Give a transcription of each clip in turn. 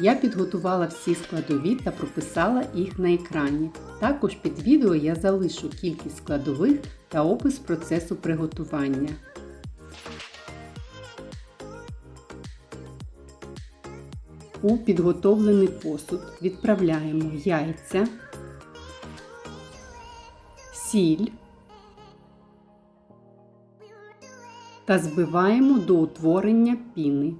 Я підготувала всі складові та прописала їх на екрані. Також під відео я залишу кількість складових та опис процесу приготування. У підготовлений посуд відправляємо яйця, сіль та збиваємо до утворення піни.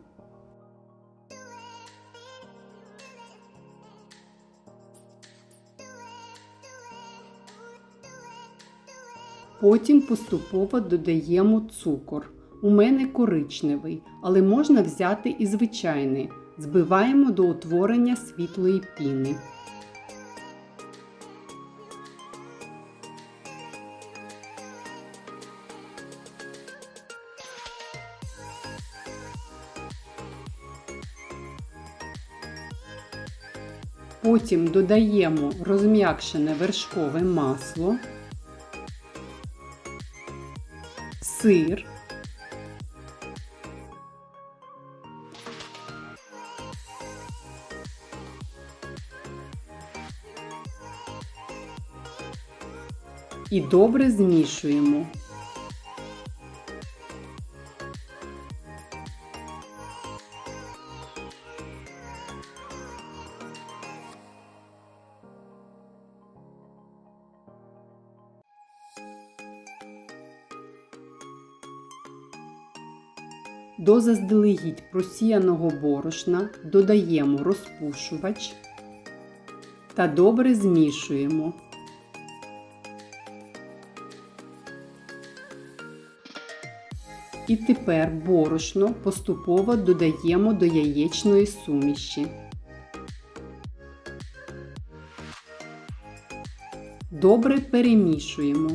Потім поступово додаємо цукор. У мене коричневий, але можна взяти і звичайний. Збиваємо до утворення світлої піни. Потім додаємо розм'якшене вершкове масло. Сир, і добре змішуємо. До заздалегідь просіяного борошна додаємо розпушувач та добре змішуємо. І тепер борошно поступово додаємо до яєчної суміші. Добре перемішуємо.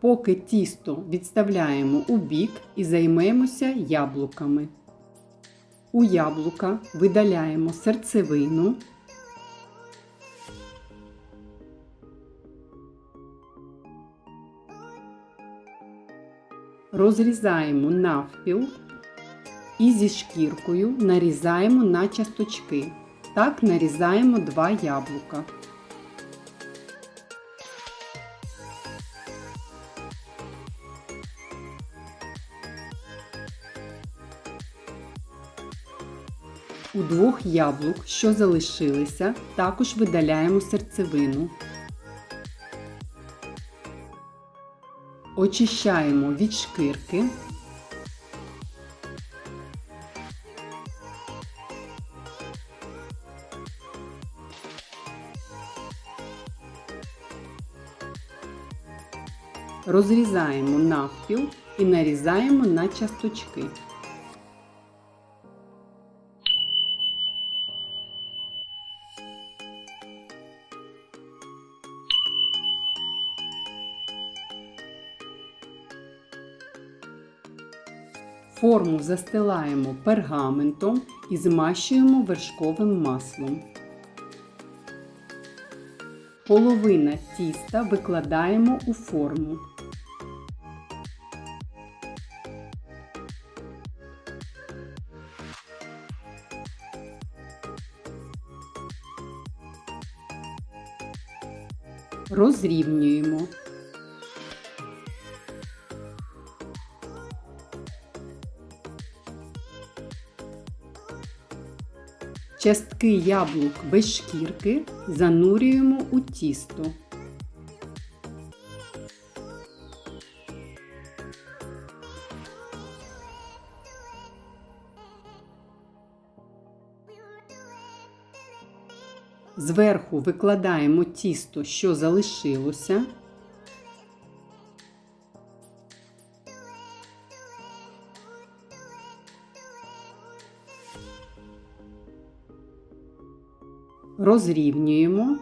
Поки тісто відставляємо у бік і займемося яблуками. У яблука видаляємо серцевину. Розрізаємо навпіл і зі шкіркою нарізаємо на часточки. Так нарізаємо два яблука. У двох яблук, що залишилися, також видаляємо серцевину. Очищаємо від шкірки. Розрізаємо навпіл і нарізаємо на часточки. Форму застилаємо пергаментом і змащуємо вершковим маслом. Половина тіста викладаємо у форму. Розрівнюємо. Частки яблук без шкірки занурюємо у тісто. Зверху викладаємо тісто, що залишилося. Розрівнюємо.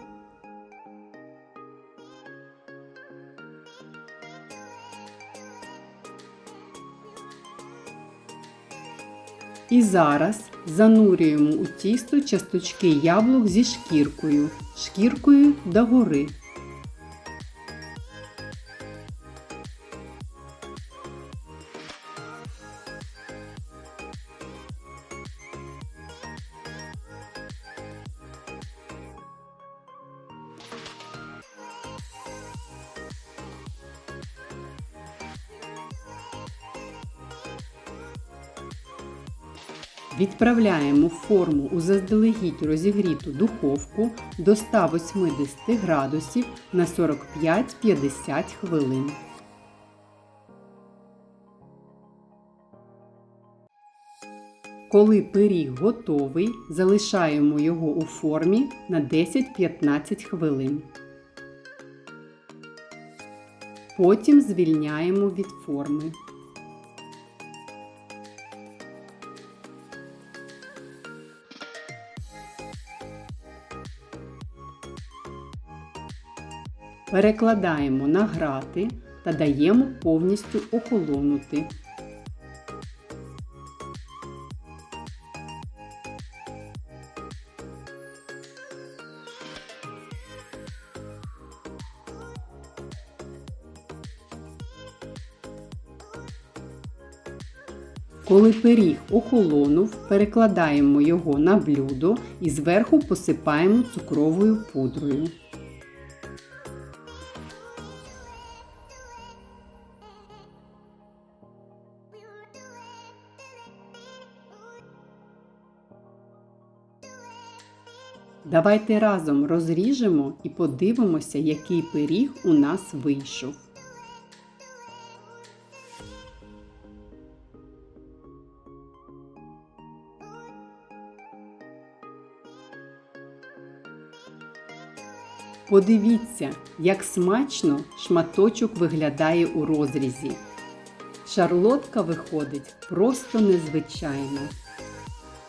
І зараз занурюємо у тісто часточки яблук зі шкіркою, шкіркою догори. Відправляємо форму у заздалегідь розігріту духовку до 180 градусів на 45-50 хвилин. Коли пиріг готовий, залишаємо його у формі на 10-15 хвилин. Потім звільняємо від форми. Перекладаємо на грати та даємо повністю охолонути. Коли пиріг охолонув, перекладаємо його на блюдо і зверху посипаємо цукровою пудрою. Давайте разом розріжемо і подивимося, який пиріг у нас вийшов. Подивіться, як смачно шматочок виглядає у розрізі. Шарлотка виходить просто незвичайно.